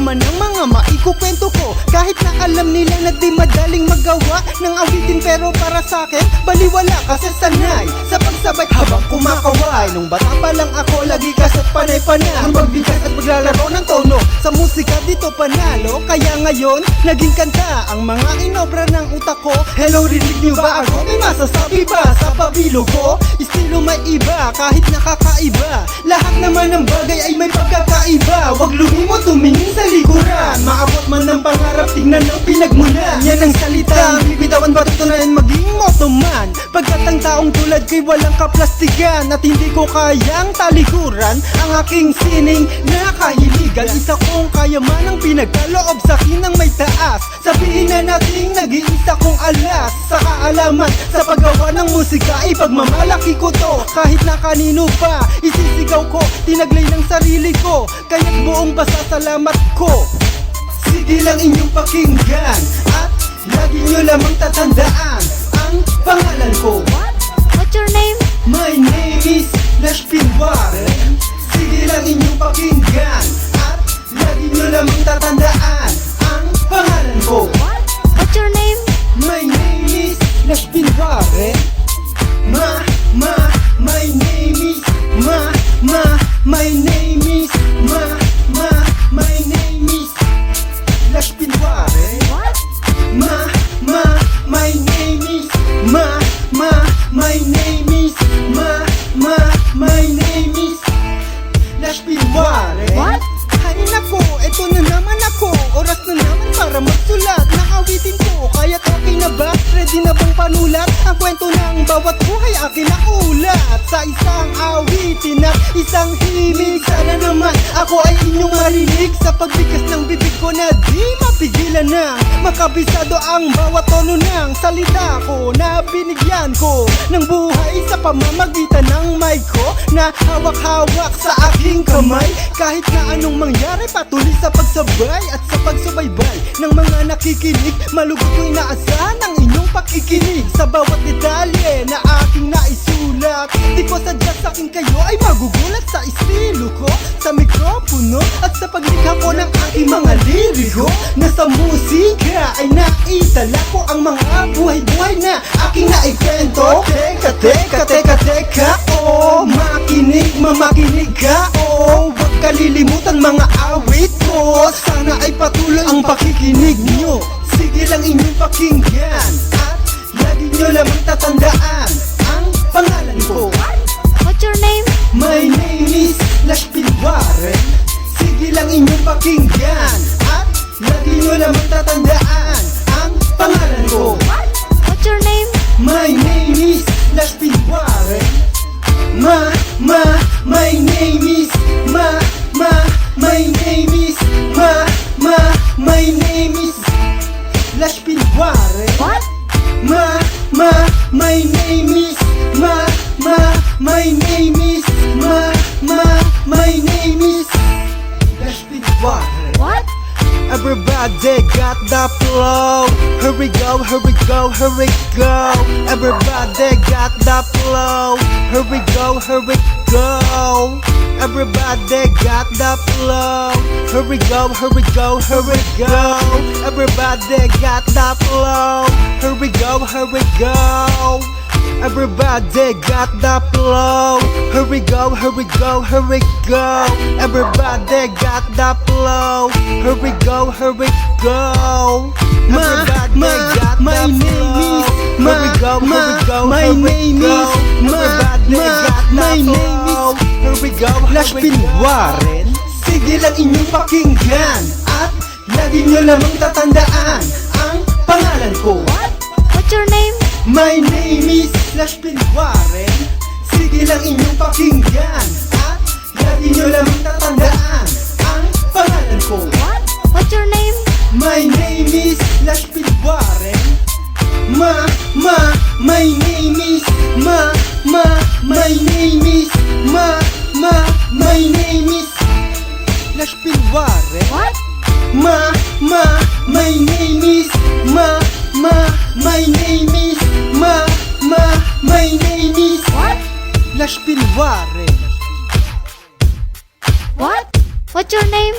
naman ang mga maikukwento ko. Kahit na alam nila na di madaling magawa Ng awitin pero para sa akin Baliwala kasi sanay. Sa pagsabay habang kumakaway Nung bata pa lang ako lagi kasa't panay-panay. Ang pagbigas at paglalaro ng tono Sa musika dito panalo. Kaya ngayon naging kanta Ang mga inobra ng utak ko. Hello rinig niyo ba ako? May masasabi ba sa pabilo ko? Estilo may iba kahit nakakaiba. Lahat naman ng bagay ay may pagkakaiba. Huwag lumimot tumingin sa likuran. Maabot man ng pangarap tingnan ang pinagmulan Yan ang salita. Bibitawan patutunayan maging motoman Pagkat ang taong tulad ko'y walang kaplastikan At hindi ko kayang talikuran Ang aking sining na kahiligan Isa kong kayaman ang pinagkaloob sa akin ng may taas. Sabihin na nating nag-iisa kong alas Sa kaalaman. Sa paggawa ng musika Ipagmamalaki ko to. Kahit na kanino pa Isisigaw ko, tinaglay ng sarili ko. Kaya't buong pasasalamat ko. Sige lang inyong pakinggan At lagi nyo lamang tatandaan Ang pangalan ko. What's your name? My name is Lash Pinwaren Sige lang inyong pakinggan At lagi nyo lamang tatandaan Ang pangalan ko. What's your name? My name is Lash Pinwaren Ma, ma, na ba? Ready na bang panulat? Ang kwento ng bawat buhay akin na ulat Sa isang awitin at isang himig Sana naman ako ay inyong marinig Sa pagbigas ng bibig ko na di mapigilan na Makabisado ang bawat tono ng salita ko Na binigyan ko ng buhay sa pamamagitan ng mic ko Na hawak-hawak sa aking kamay. Kahit na anong mangyari patuloy sa pagsabay At sa pagsubaybay ng mga nakikinig. Malugod ko inaasahan ang inyong pakikinig. Sa bawat detalye na aking naisulat Di ko sadya sa akin kayo ay magugulat sa estilo ko Sa mikropono at sa paglikha ko ng aking mga liriko Na sa musika ay naitala ko ang mga buhay-buhay na aking naikwento. Teka, teka, teka, teka, Makinig, mamakinig ka, oh Huwag kalilimutan mga awit ko. Sana ay patuloy ang pakikinig nyo. Sige lang inyong pakinggan At lagi nyo lamang tatandaan Ang pangalan ko. What's your name? My name is Lash Pinwaren Sige lang inyong pakinggan At lagi nyo lamang tatandaan is Ma, ma, my name is Ma, ma, my name is What? Everybody got the flow. Here we go, here we go, here we go. Everybody got the flow. Here we go, here we go. Everybody got the flow. Here we go, here we go, here we go. Everybody got the flow. Here we go, here we go. Everybody got the flow. Here we go, here we go, here we go. Everybody got the flow. Here we go, here we go. Ma, ma, my name is Ma, here we go, here we go, my name is Ma, ma, my name is Here we go, Lash Pinwaren Sige lang inyong pakinggan At lagi nyo lamang tatandaan Ang pangalan ko What's your name? My name is Lash Pinwaren Sige lang inyong pakinggan At lagi nyo lamang tatandaan Ang pangalan ko. What's your name? My name is Lash Pinwaren Ma, ma, my name is Ma, ma, my name is Ma, ma, my name is Lash Pinwaren What? Ma, ma, my name is Ma, ma, my name What? What's your name?